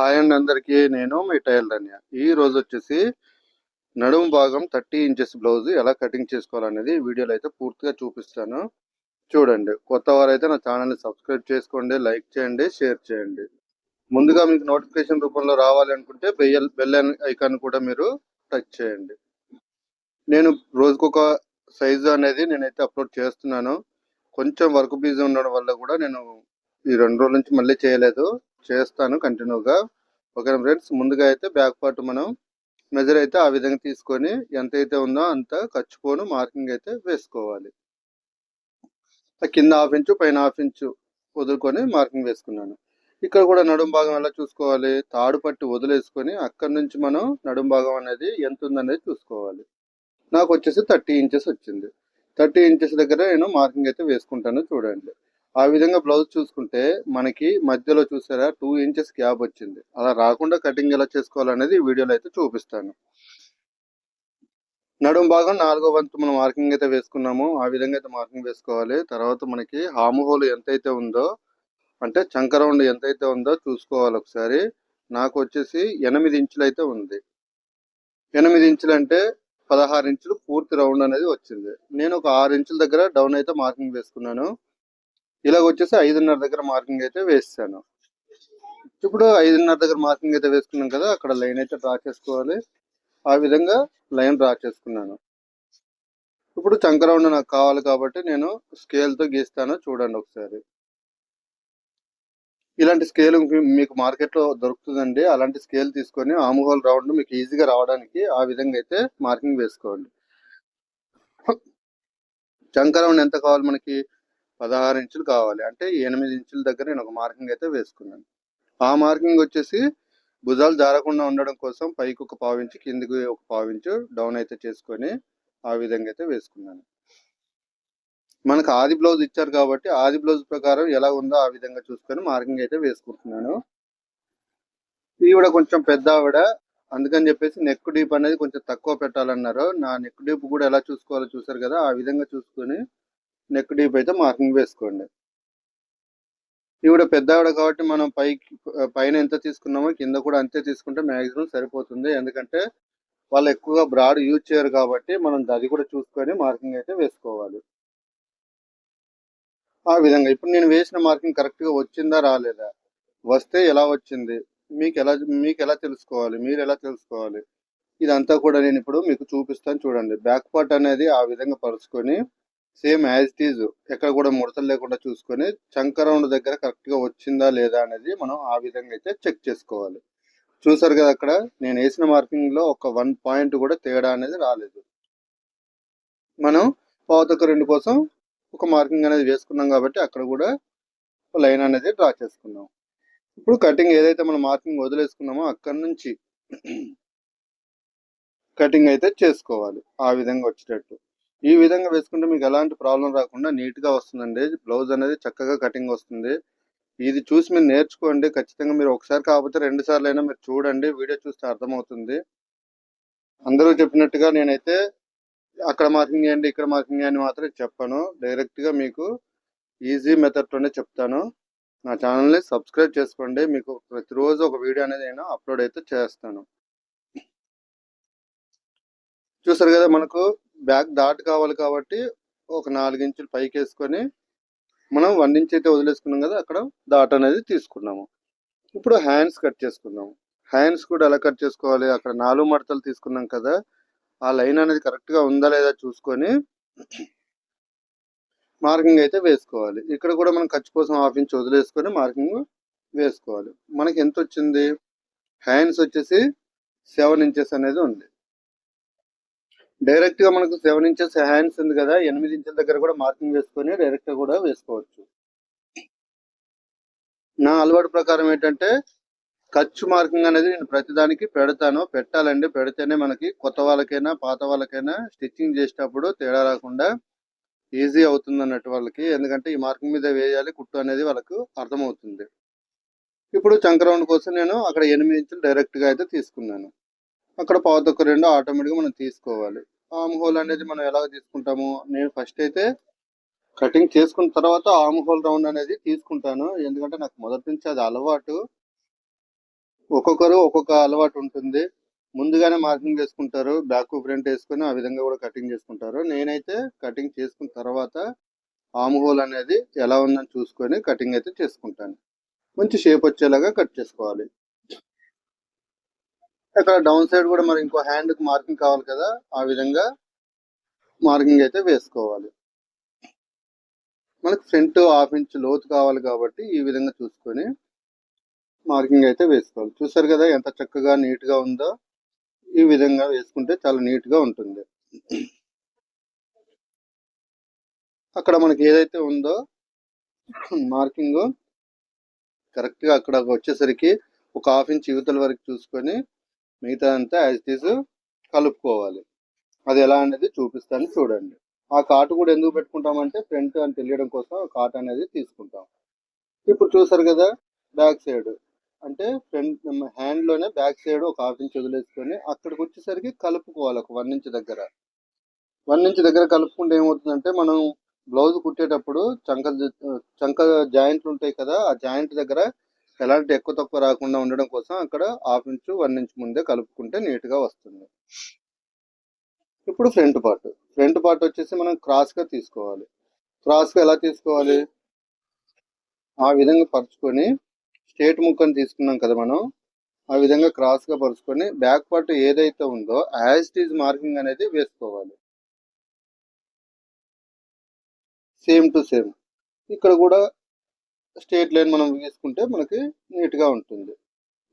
Hi అండి అందరికీ. నేను మీ టైల్ ధన్య. ఈ రోజు వచ్చేసి నడుము భాగం థర్టీ ఇంచెస్ బ్లౌజ్ ఎలా కటింగ్ చేసుకోవాలనేది వీడియోలో అయితే పూర్తిగా చూపిస్తాను. చూడండి కొత్త వారైతే నా ఛానల్ని సబ్స్క్రైబ్ చేసుకోండి లైక్ చేయండి షేర్ చేయండి. ముందుగా మీకు నోటిఫికేషన్ రూపంలో రావాలి అనుకుంటే బెల్ బెల్ ఐకాన్ కూడా మీరు టచ్ చేయండి. నేను రోజుకొక సైజు అనేది నేనైతే అప్లోడ్ చేస్తున్నాను. కొంచెం వర్క్ బిజీ ఉండడం వల్ల కూడా నేను ఈ రెండు రోజుల నుంచి మళ్ళీ చేయలేదు. చేస్తాను కంటిన్యూగా. Okay friends? ముందుగా అయితే బ్యాక్ పార్ట్ మనం మెజర్ అయితే ఆ విధంగా తీసుకొని ఎంత అయితే ఉందో అంత ఖర్చుపోను మార్కింగ్ అయితే వేసుకోవాలి. కింద హాఫ్ ఇంచు పైన హాఫ్ ఇంచు వదులుకొని మార్కింగ్ వేసుకున్నాను. ఇక్కడ కూడా నడుం భాగం ఎలా చూసుకోవాలి? తాడు పట్టి వదిలేసుకొని అక్కడి నుంచి మనం నడుం భాగం అనేది ఎంత ఉందనేది చూసుకోవాలి. నాకు వచ్చేసి థర్టీ ఇంచెస్ వచ్చింది. థర్టీ ఇంచెస్ దగ్గర నేను మార్కింగ్ అయితే వేసుకుంటాను చూడండి. ఆ విధంగా బ్లౌజ్ చూసుకుంటే మనకి మధ్యలో చూసారా? టూ ఇంచెస్ గ్యాప్ వచ్చింది. అలా రాకుండా కటింగ్ ఎలా చేసుకోవాలనేది వీడియోలో అయితే చూపిస్తాను. నడుం భాగం నాలుగో వంతు మనం మార్కింగ్ అయితే వేసుకున్నాము. ఆ విధంగా అయితే మార్కింగ్ వేసుకోవాలి. తర్వాత మనకి హాము హోల్ ఎంతైతే ఉందో అంటే చంక రౌండ్ ఎంతైతే ఉందో చూసుకోవాలి ఒకసారి. నాకు వచ్చేసి ఎనిమిది ఇంచులు అయితే ఉంది. ఎనిమిది ఇంచులు అంటే పదహారు ఇంచులు పూర్తి రౌండ్ అనేది వచ్చింది. నేను ఒక ఆరు ఇంచుల దగ్గర డౌన్ అయితే మార్కింగ్ వేసుకున్నాను. ఇలాగ వచ్చేసి ఐదున్నర దగ్గర మార్కింగ్ అయితే వేస్తాను. ఇప్పుడు ఐదున్నర దగ్గర మార్కింగ్ అయితే వేసుకున్నాం కదా అక్కడ లైన్ అయితే డ్రా చేసుకోవాలి. ఆ విధంగా లైన్ డ్రా చేసుకున్నాను. ఇప్పుడు చంక రౌండ్ నాకు కావాలి కాబట్టి నేను స్కేల్తో గీస్తాను చూడండి ఒకసారి. ఇలాంటి స్కేల్ మీకు మార్కెట్లో దొరుకుతుందండి. అలాంటి స్కేల్ తీసుకొని ఆముహోల్ రౌండ్ మీకు ఈజీగా రావడానికి ఆ విధంగా అయితే మార్కింగ్ వేసుకోండి. చంక రౌండ్ ఎంత కావాలి మనకి? పదహారు ఇంచులు కావాలి. అంటే ఎనిమిది ఇంచుల దగ్గర నేను ఒక మార్కింగ్ అయితే వేసుకున్నాను. ఆ మార్కింగ్ వచ్చేసి భుజాలు జారకుండా ఉండడం కోసం పైకి ఒక పావించు కిందికి ఒక పావించు డౌన్ అయితే చేసుకొని ఆ విధంగా అయితే వేసుకున్నాను. మనకు ఆది బ్లౌజ్ ఇచ్చారు కాబట్టి ఆది బ్లౌజ్ ప్రకారం ఎలా ఉందో ఆ విధంగా చూసుకొని మార్కింగ్ అయితే వేసుకుంటున్నాను. ఈవిడ కొంచెం పెద్ద ఆవిడ. అందుకని చెప్పేసి నెక్ డీప్ అనేది కొంచెం తక్కువ పెట్టాలన్నారు. నా నెక్ డీప్ కూడా ఎలా చూసుకోవాలో చూసారు కదా ఆ విధంగా చూసుకొని నెక్ డీప్ అయితే మార్కింగ్ వేసుకోండి. ఈవిడ పెద్ద ఆవిడ కాబట్టి మనం పైకి పైన ఎంత తీసుకున్నామో కింద కూడా అంతే తీసుకుంటే మ్యాక్సిమం సరిపోతుంది. ఎందుకంటే వాళ్ళు ఎక్కువగా బ్రాడ్ యూజ్ చేయరు కాబట్టి మనం అది కూడా చూసుకొని మార్కింగ్ అయితే వేసుకోవాలి. ఆ విధంగా ఇప్పుడు నేను వేసిన మార్కింగ్ కరెక్ట్గా వచ్చిందా రాలేదా? వస్తే ఎలా వచ్చింది? మీకు ఎలా మీకు ఎలా తెలుసుకోవాలి? మీరు ఎలా తెలుసుకోవాలి? ఇదంతా కూడా నేను ఇప్పుడు మీకు చూపిస్తాను చూడండి. బ్యాక్ పార్ట్ అనేది ఆ విధంగా పరుచుకొని సేమ్ యాజ్ ఇట్ ఈజ్ ఎక్కడ కూడా ముడతలు లేకుండా చూసుకొని చంక రౌండ్ దగ్గర కరెక్ట్గా వచ్చిందా లేదా అనేది మనం ఆ విధంగా అయితే చెక్ చేసుకోవాలి. చూసారు కదా అక్కడ? నేను వేసిన మార్కింగ్లో ఒక వన్ పాయింట్ కూడా తేడా అనేది రాలేదు. మనం పావుతొక్క రెండు కోసం ఒక మార్కింగ్ అనేది వేసుకున్నాం కాబట్టి అక్కడ కూడా లైన్ అనేది డ్రా చేసుకున్నాం. ఇప్పుడు కటింగ్ ఏదైతే మనం మార్కింగ్ వదిలేసుకున్నామో అక్కడ నుంచి కటింగ్ అయితే చేసుకోవాలి. ఆ విధంగా వచ్చేటట్టు. ఈ విధంగా వేసుకుంటే మీకు ఎలాంటి ప్రాబ్లం రాకుండా నీట్గా వస్తుందండి. బ్లౌజ్ అనేది చక్కగా కటింగ్ వస్తుంది. ఇది చూసి మీరు నేర్చుకోండి. ఖచ్చితంగా మీరు ఒకసారి కాకపోతే రెండు సార్లు అయినా మీరు చూడండి. వీడియో చూస్తే అర్థమవుతుంది. అందరూ చెప్పినట్టుగా నేనైతే అక్కడ మార్కింగ్ చేయండి ఇక్కడ మార్కింగ్ చేయండి మాత్రం చెప్పను. డైరెక్ట్గా మీకు ఈజీ మెథడ్తోనే చెప్తాను. నా ఛానల్ని సబ్స్క్రైబ్ చేసుకోండి. మీకు ప్రతిరోజు ఒక వీడియో అనేది నేను అప్లోడ్ అయితే చేస్తాను. చూసారు కదా మనకు బ్యాక్ దాట్ కావాలి కాబట్టి ఒక నాలుగు ఇంచులు పైకి వేసుకొని మనం వన్ ఇంచ్ అయితే వదిలేసుకున్నాం కదా అక్కడ దాట్ అనేది తీసుకున్నాము. ఇప్పుడు హ్యాండ్స్ కట్ చేసుకుందాము. హ్యాండ్స్ కూడా ఎలా కట్ చేసుకోవాలి? అక్కడ నాలుగు మడతలు తీసుకున్నాం కదా ఆ లైన్ అనేది కరెక్ట్గా ఉందా లేదా చూసుకొని మార్కింగ్ అయితే వేసుకోవాలి. ఇక్కడ కూడా మనం ఖర్చు కోసం హాఫ్ ఇంచ్ వదిలేసుకొని మార్కింగ్ వేసుకోవాలి. మనకి ఎంత వచ్చింది? హ్యాండ్స్ వచ్చేసి సెవెన్ ఇంచెస్ అనేది ఉంది. డైరెక్ట్గా మనకు సెవెన్ ఇంచెస్ హ్యాండ్స్ ఉంది కదా ఎనిమిది ఇంచుల దగ్గర కూడా మార్కింగ్ వేసుకొని డైరెక్ట్గా కూడా వేసుకోవచ్చు. నా అలవాటు ప్రకారం ఏంటంటే ఖర్చు మార్కింగ్ అనేది నేను ప్రతిదానికి పెడతాను. పెట్టాలండి పెడితేనే మనకి కొత్త వాళ్ళకైనా పాత వాళ్ళకైనా స్టిచ్చింగ్ చేసేటప్పుడు తేడా రాకుండా ఈజీ అవుతుంది అన్నట్టు వాళ్ళకి. ఎందుకంటే ఈ మార్కింగ్ మీద వేయాలి కుట్టు అనేది వాళ్ళకు అర్థమవుతుంది. ఇప్పుడు చంక్రౌండ్ కోసం నేను అక్కడ ఎనిమిది ఇంచులు డైరెక్ట్గా అయితే తీసుకున్నాను. అక్కడ పావుతొక్క రెండు ఆటోమేటిక్గా మనం తీసుకోవాలి. ఆమ్ హోల్ అనేది మనం ఎలాగ తీసుకుంటాము? నేను ఫస్ట్ అయితే కటింగ్ చేసుకున్న తర్వాత ఆమ్ హోల్ రౌండ్ అనేది తీసుకుంటాను. ఎందుకంటే నాకు మొదటి నుంచి అది అలవాటు. ఒక్కొక్కరు ఒక్కొక్క అలవాటు ఉంటుంది. ముందుగానే మార్కింగ్ చేసుకుంటారు బ్యాక్ ఫ్రంట్ వేసుకొని ఆ విధంగా కూడా కటింగ్ చేసుకుంటారు. నేనైతే కటింగ్ చేసుకున్న తర్వాత ఆమ్ హోల్ అనేది ఎలా ఉందని చూసుకొని కటింగ్ అయితే చేసుకుంటాను. మంచి షేప్ వచ్చేలాగా కట్ చేసుకోవాలి. అక్కడ డౌన్ సైడ్ కూడా మరి ఇంకో హ్యాండ్ మార్కింగ్ కావాలి కదా ఆ విధంగా మార్కింగ్ అయితే వేసుకోవాలి. మనకు ఫ్రంట్ హాఫ్ ఇంచ్ లోతు కావాలి కాబట్టి ఈ విధంగా చూసుకొని మార్కింగ్ అయితే వేసుకోవాలి. చూసారు కదా ఎంత చక్కగా నీట్గా ఉందో? ఈ విధంగా వేసుకుంటే చాలా నీట్గా ఉంటుంది. అక్కడ మనకి ఏదైతే ఉందో మార్కింగ్ కరెక్ట్గా అక్కడ వచ్చేసరికి ఒక హాఫ్ ఇంచ్ యువతల వరకు చూసుకొని మిగతా అంతా యాజ్ తీసు కలుపుకోవాలి. అది ఎలా అనేది చూపిస్తాను చూడండి. ఆ కాటు కూడా ఎందుకు పెట్టుకుంటామంటే ఫ్రంట్ అని తెలియడం కోసం ఆ కార్ట్ అనేది తీసుకుంటాం. ఇప్పుడు చూసారు కదా బ్యాక్ సైడ్ అంటే ఫ్రంట్ హ్యాండ్లోనే బ్యాక్ సైడ్ ఒక హాఫ్ ఇంచ్ వదిలేసుకొని అక్కడికి వచ్చేసరికి కలుపుకోవాలి ఒక వన్ ఇంచ్ దగ్గర. వన్ ఇంచ్ దగ్గర కలుపుకుంటే ఏమవుతుందంటే మనం బ్లౌజ్ కుట్టేటప్పుడు చంక చంక జాయింట్లు ఉంటాయి కదా ఆ జాయింట్ దగ్గర ఎలాంటి ఎక్కువ తక్కువ రాకుండా ఉండడం కోసం అక్కడ హాఫ్ ఇంచ్ వన్ ఇంచ్ ముందే కలుపుకుంటే నీట్గా వస్తుంది. ఇప్పుడు ఫ్రంట్ పార్ట్. ఫ్రంట్ పార్ట్ వచ్చేసి మనం క్రాస్గా తీసుకోవాలి. క్రాస్గా ఎలా తీసుకోవాలి? ఆ విధంగా పరుచుకొని స్ట్రేట్ ముక్కని తీసుకున్నాం కదా మనం. ఆ విధంగా క్రాస్గా పరుచుకొని బ్యాక్ పార్ట్ ఏదైతే ఉందో యాజ్టీజ్ మార్కింగ్ అనేది వేసుకోవాలి. Same to same. ఇక్కడ కూడా స్ట్రేట్ లైన్ మనం గీసుకుంటే మనకి నీట్గా ఉంటుంది.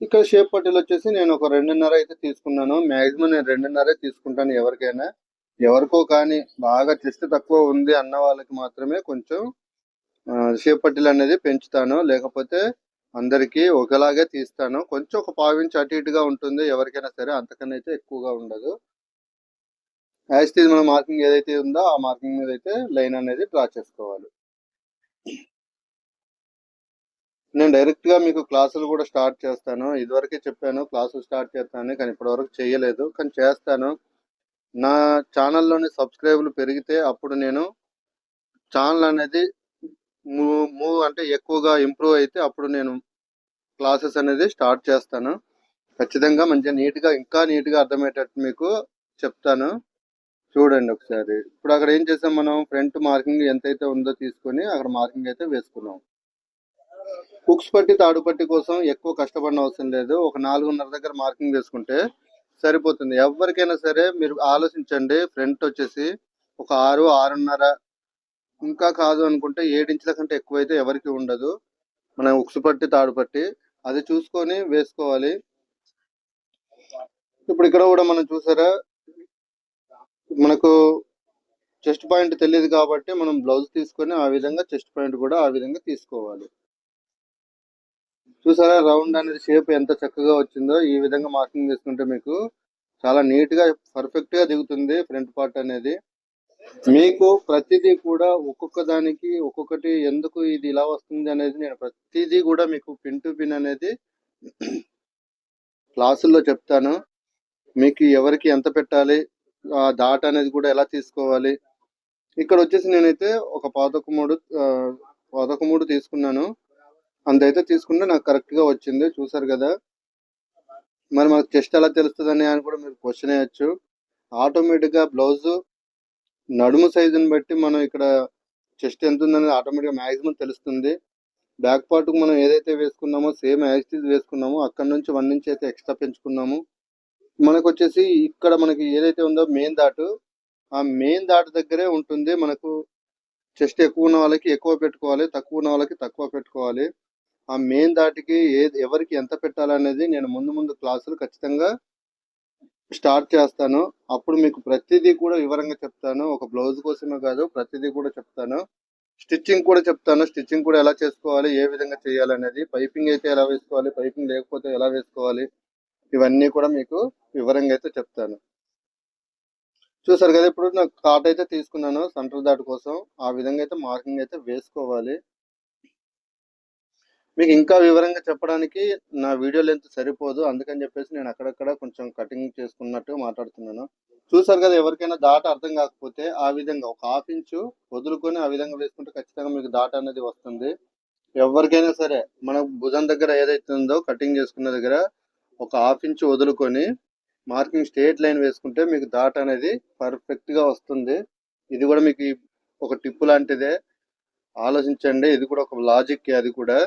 ఇక్కడ షేప్ పట్టీలు వచ్చేసి నేను ఒక రెండున్నర అయితే తీసుకున్నాను. మాక్సిమం నేను రెండున్నరే తీసుకుంటాను ఎవరికైనా. ఎవరికో కానీ బాగా చెస్ట్ తక్కువ ఉంది అన్న వాళ్ళకి మాత్రమే కొంచెం షేప్ పట్టీలు అనేది పెంచుతాను. లేకపోతే అందరికీ ఒకలాగే తీస్తాను. కొంచెం ఒక పావించి అటు ఇటుగా ఉంటుంది. ఎవరికైనా సరే అంతకన్నా అయితే ఎక్కువగా ఉండదు. యాజ్ టీజ్ మన మార్కింగ్ ఏదైతే ఉందో ఆ మార్కింగ్ మీద అయితే లైన్ అనేది డ్రా చేసుకోవాలి. నేను డైరెక్ట్గా మీకు క్లాసులు కూడా స్టార్ట్ చేస్తాను. ఇదివరకే చెప్పాను క్లాసులు స్టార్ట్ చేస్తాను కానీ ఇప్పటివరకు చేయలేదు. కానీ చేస్తాను. నా ఛానల్లోని సబ్స్క్రైబులు పెరిగితే అప్పుడు నేను ఛానల్ అనేది మూవ్ అంటే ఎక్కువగా ఇంప్రూవ్ అయితే అప్పుడు నేను క్లాసెస్ అనేది స్టార్ట్ చేస్తాను. ఖచ్చితంగా మంచిగా నీట్గా ఇంకా నీట్గా అర్థమయ్యేటట్టు మీకు చెప్తాను. చూడండి ఒకసారి. ఇప్పుడు అక్కడ ఏం చేసాం మనం? ఫ్రంట్ మార్కింగ్ ఎంతైతే ఉందో తీసుకొని అక్కడ మార్కింగ్ అయితే వేసుకున్నాం. హుక్స్ పట్టి తాడు పట్టి కోసం ఎక్కువ కష్టపడిన అవసరం లేదు. ఒక నాలుగున్నర దగ్గర మార్కింగ్ వేసుకుంటే సరిపోతుంది. ఎవరికైనా సరే మీరు ఆలోచించండి. ఫ్రంట్ వచ్చేసి ఒక ఆరు ఆరున్నర ఇంకా కాదు అనుకుంటే ఏడించుల కంటే ఎక్కువైతే ఎవరికి ఉండదు. మనం ఉక్సు పట్టి తాడు పట్టి అది చూసుకొని వేసుకోవాలి. ఇప్పుడు ఇక్కడ కూడా మనం చూసారా? మనకు చెస్ట్ పాయింట్ తెలియదు కాబట్టి మనం బ్లౌజ్ తీసుకొని ఆ విధంగా చెస్ట్ పాయింట్ కూడా ఆ విధంగా తీసుకోవాలి. చూసారా? రౌండ్ అనేది షేప్ ఎంత చక్కగా వచ్చిందో ఈ విధంగా మార్కింగ్ చేసుకుంటే మీకు చాలా నీట్గా పర్ఫెక్ట్గా దిగుతుంది ఫ్రంట్ పార్ట్ అనేది. మీకు ప్రతిదీ కూడా ఒక్కొక్క దానికి ఒక్కొక్కటి ఎందుకు ఇది ఇలా వస్తుంది అనేది నేను ప్రతిదీ కూడా మీకు పిన్ టు పిన్ అనేది క్లాసుల్లో చెప్తాను. మీకు ఎవరికి ఎంత పెట్టాలి ఆ దాట అనేది కూడా ఎలా తీసుకోవాలి. ఇక్కడ వచ్చేసి నేనైతే ఒక పాతక మూడు పాతక మూడు తీసుకున్నాను. అంతైతే తీసుకుంటే నాకు కరెక్ట్గా వచ్చింది. చూసారు కదా? మరి మనకు చెస్ట్ ఎలా తెలుస్తుంది అని కూడా మీరు క్వశ్చన్ వేయచ్చు. ఆటోమేటిక్గా బ్లౌజ్ నడుము సైజుని బట్టి మనం ఇక్కడ చెస్ట్ ఎంత ఉందనేది ఆటోమేటిక్ మ్యాక్సిమం మాక్సిమం తెలుస్తుంది. బ్యాక్ పార్ట్ మనం ఏదైతే వేసుకున్నామో సేమ్ యాక్సిస్ వేసుకున్నామో అక్కడ నుంచి వన్ నుంచి అయితే ఎక్స్ట్రా పెంచుకున్నాము. మనకు వచ్చేసి ఇక్కడ మనకి ఏదైతే ఉందో మెయిన్ దాటు ఆ మెయిన్ దాటు దగ్గరే ఉంటుంది మనకు చెస్ట్ ఎక్కువ ఉన్న వాళ్ళకి ఎక్కువ పెట్టుకోవాలి తక్కువ ఉన్న వాళ్ళకి తక్కువ పెట్టుకోవాలి. ఆ మెయిన్ దాటికి ఏది ఎవరికి ఎంత పెట్టాలనేది నేను ముందు ముందు క్లాసులు ఖచ్చితంగా స్టార్ట్ చేస్తాను. అప్పుడు మీకు ప్రతిదీ కూడా వివరంగా చెప్తాను. ఒక బ్లౌజ్ కోసమే కాదు ప్రతిదీ కూడా చెప్తాను. స్టిచ్చింగ్ కూడా చెప్తాను. స్టిచ్చింగ్ కూడా ఎలా చేసుకోవాలి ఏ విధంగా చేయాలి అనేది పైపింగ్ అయితే ఎలా వేసుకోవాలి పైపింగ్ లేకపోతే ఎలా వేసుకోవాలి ఇవన్నీ కూడా మీకు వివరంగా అయితే చెప్తాను. చూసారు కదా ఇప్పుడు నాకు కాట్ అయితే తీసుకున్నాను సెంటర్ దాటి కోసం. ఆ విధంగా అయితే మార్కింగ్ అయితే వేసుకోవాలి. మీకు ఇంకా వివరంగా చెప్పడానికి నా వీడియో లెంత్ సరిపోదు. అందుకని చెప్పేసి నేను అక్కడక్కడ కొంచెం కటింగ్ చేసుకున్నట్టు మాట్లాడుతున్నాను. చూసారు కదా ఎవరికైనా దాట అర్థం కాకపోతే ఆ విధంగా ఒక హాఫ్ ఇంచు వదులుకొని ఆ విధంగా వేసుకుంటే ఖచ్చితంగా మీకు దాట అనేది వస్తుంది. ఎవరికైనా సరే మన భుజం దగ్గర ఏదైతే ఉందో కటింగ్ చేసుకున్న దగ్గర ఒక హాఫ్ ఇంచ్ వదులుకొని మార్కింగ్ స్ట్రేట్ లైన్ వేసుకుంటే మీకు దాట అనేది పర్ఫెక్ట్గా వస్తుంది. ఇది కూడా మీకు ఒక టిప్పు లాంటిదే. ఆలోచించండి ఇది కూడా ఒక లాజిక్ అది కూడా.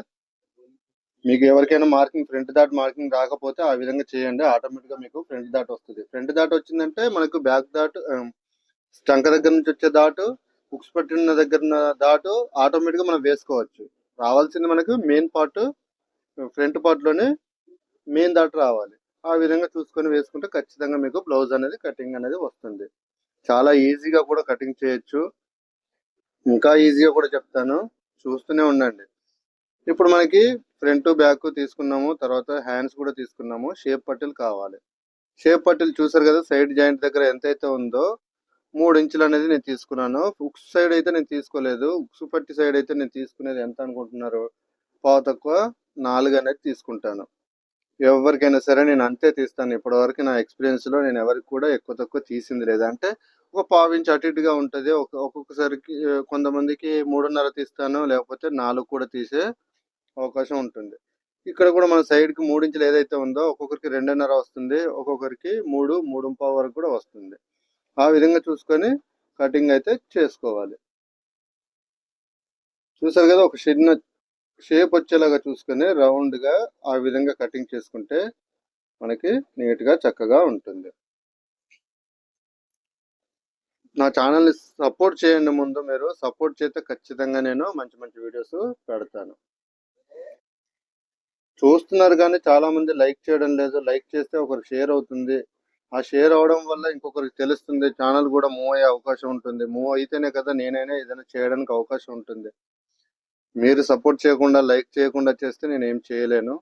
మీకు ఎవరికైనా మార్కింగ్ ఫ్రంట్ దాట్ మార్కింగ్ రాకపోతే ఆ విధంగా చేయండి. ఆటోమేటిక్గా మీకు ఫ్రంట్ దాట్ వస్తుంది. ఫ్రంట్ దాట్ వచ్చిందంటే మనకు బ్యాక్ దాట్ స్టంక దగ్గర నుంచి వచ్చే దాటు హుక్స్ పట్టిన దగ్గర ఉన్న దాటు ఆటోమేటిక్గా మనం వేసుకోవచ్చు. రావాల్సింది మనకు మెయిన్ పార్ట్ ఫ్రంట్ పార్ట్లోనే మెయిన్ దాట్ రావాలి. ఆ విధంగా చూసుకొని వేసుకుంటే ఖచ్చితంగా మీకు బ్లౌజ్ అనేది కటింగ్ అనేది వస్తుంది. చాలా ఈజీగా కూడా కటింగ్ చేయొచ్చు. ఇంకా ఈజీగా కూడా చెప్తాను. చూస్తూనే ఉండండి. ఇప్పుడు మనకి ఫ్రంట్ బ్యాక్ తీసుకున్నాము తర్వాత హ్యాండ్స్ కూడా తీసుకున్నాము. షేప్ పట్టీలు కావాలి. షేప్ పట్టీలు చూసారు కదా సైడ్ జాయింట్ దగ్గర ఎంతైతే ఉందో మూడు ఇంచులు అనేది నేను తీసుకున్నాను. ఉక్స్ సైడ్ అయితే నేను తీసుకోలేదు. ఉక్స్ పట్టి సైడ్ అయితే నేను తీసుకునేది ఎంత అనుకుంటున్నారు? పావు తక్కువ నాలుగు అనేది తీసుకుంటాను. ఎవరికైనా సరే నేను అంతే తీస్తాను. ఇప్పటివరకు నా ఎక్స్పీరియన్స్లో నేను ఎవరికి కూడా ఎక్కువ తక్కువ తీసింది లేదు. అంటే ఒక పావు ఇంచ్ అటు ఇటుగా ఉంటుంది. ఒక ఒక్కొక్కసారికి కొంతమందికి మూడున్నర తీస్తాను లేకపోతే నాలుగు కూడా తీసే అవకాశం ఉంటుంది. ఇక్కడ కూడా మన సైడ్కి మూడు ఏదైతే ఉందో ఒక్కొక్కరికి రెండున్నర వస్తుంది. ఒక్కొక్కరికి మూడు మూడు పావు వరకు కూడా వస్తుంది. ఆ విధంగా చూసుకొని కటింగ్ అయితే చేసుకోవాలి. చూసారు కదా ఒక చిన్న షేప్ వచ్చేలాగా చూసుకొని రౌండ్గా ఆ విధంగా కటింగ్ చేసుకుంటే మనకి నీట్గా చక్కగా ఉంటుంది. నా ఛానల్ని సపోర్ట్ చేయండి ముందు మీరు. సపోర్ట్ చేస్తే ఖచ్చితంగా నేను మంచి మంచి వీడియోస్ పెడతాను. చూస్తున్నారు కానీ చాలా మంది లైక్ చేయడం లేదు. లైక్ చేస్తే ఒకరికి షేర్ అవుతుంది. ఆ షేర్ అవడం వల్ల ఇంకొకరికి తెలుస్తుంది. ఛానల్ కూడా మూవ్ అయ్యే అవకాశం ఉంటుంది. మూవ్ అయితేనే కదా నేనైనా ఏదైనా చేయడానికి అవకాశం ఉంటుంది. మీరు సపోర్ట్ చేయకుండా లైక్ చేయకుండా చేస్తే నేను ఏం చేయలేను.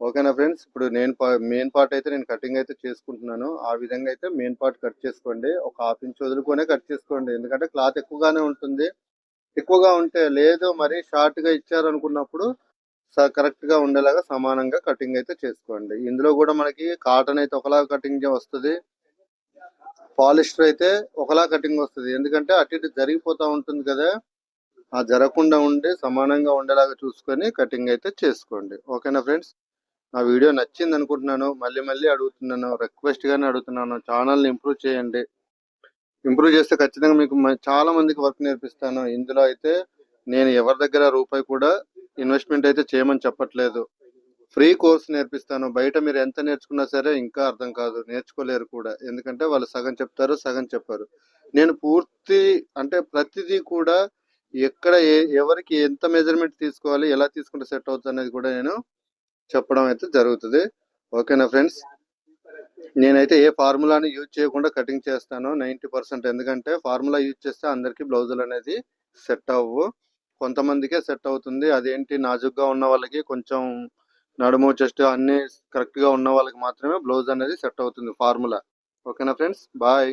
ఓకేనా ఫ్రెండ్స్? ఇప్పుడు నేను మెయిన్ పార్ట్ అయితే నేను కటింగ్ అయితే చేసుకుంటున్నాను. ఆ విధంగా అయితే మెయిన్ పార్ట్ కట్ చేసుకోండి. ఒక హాఫ్ ఇంచ్ వదులుకొనే కట్ చేసుకోండి. ఎందుకంటే క్లాత్ ఎక్కువగానే ఉంటుంది. ఎక్కువగా ఉంటే లేదు. మరి షార్ట్గా ఇచ్చారనుకున్నప్పుడు ఇచ్చారు కరెక్ట్గా ఉండేలాగా సమానంగా కటింగ్ అయితే చేసుకోండి. ఇందులో కూడా మనకి కాటన్ అయితే ఒకలా కటింగ్ వస్తుంది. పాలిస్టర్ అయితే ఒకలా కటింగ్ వస్తుంది. ఎందుకంటే అటు ఇటు జరిగిపోతా ఉంటుంది కదా. ఆ జరగకుండా ఉండి సమానంగా ఉండేలాగా చూసుకొని కటింగ్ అయితే చేసుకోండి. ఓకేనా ఫ్రెండ్స్ నా వీడియో నచ్చింది అనుకుంటున్నాను. మళ్ళీ మళ్ళీ అడుగుతున్నాను. రిక్వెస్ట్ గానే అడుగుతున్నాను. ఛానల్ని ఇంప్రూవ్ చేయండి. ఇంప్రూవ్ చేస్తే ఖచ్చితంగా మీకు చాలా మందికి వర్క్ నేర్పిస్తాను. ఇందులో అయితే నేను ఎవరి దగ్గర రూపాయి కూడా ఇన్వెస్ట్మెంట్ అయితే చేయమని చెప్పట్లేదు. ఫ్రీ కోర్స్ నేర్పిస్తాను. బయట మీరు ఎంత నేర్చుకున్నా సరే ఇంకా అర్థం కాదు. నేర్చుకోలేరు కూడా. ఎందుకంటే వాళ్ళు సగం చెప్తారు సగం చెప్పారు. నేను పూర్తి అంటే ప్రతిదీ కూడా ఎక్కడ ఏ- ఎవరికి ఎంత మెజర్మెంట్ తీసుకోవాలి ఎలా తీసుకుంటే సెట్ అవుతుంది అనేది కూడా నేను చెప్పడం అయితే జరుగుతుంది. ఓకేనా ఫ్రెండ్స్? నేనైతే ఏ ఫార్ములాని యూజ్ చేయకుండా కటింగ్ చేస్తాను నైంటీ పర్సెంట్. ఎందుకంటే ఫార్ములా యూజ్ చేస్తే అందరికీ బ్లౌజులు అనేది సెట్ అవ్వవు కొంతమందికే సెట్ అవుతుంది. అదేంటి నాజుగ్గా ఉన్న వాళ్ళకి కొంచెం నడుము చెస్ట్ అన్ని కరెక్ట్గా ఉన్న వాళ్ళకి మాత్రమే బ్లౌజ్ అనేది సెట్ అవుతుంది ఫార్ములా. ఓకేనా ఫ్రెండ్స్? బాయ్.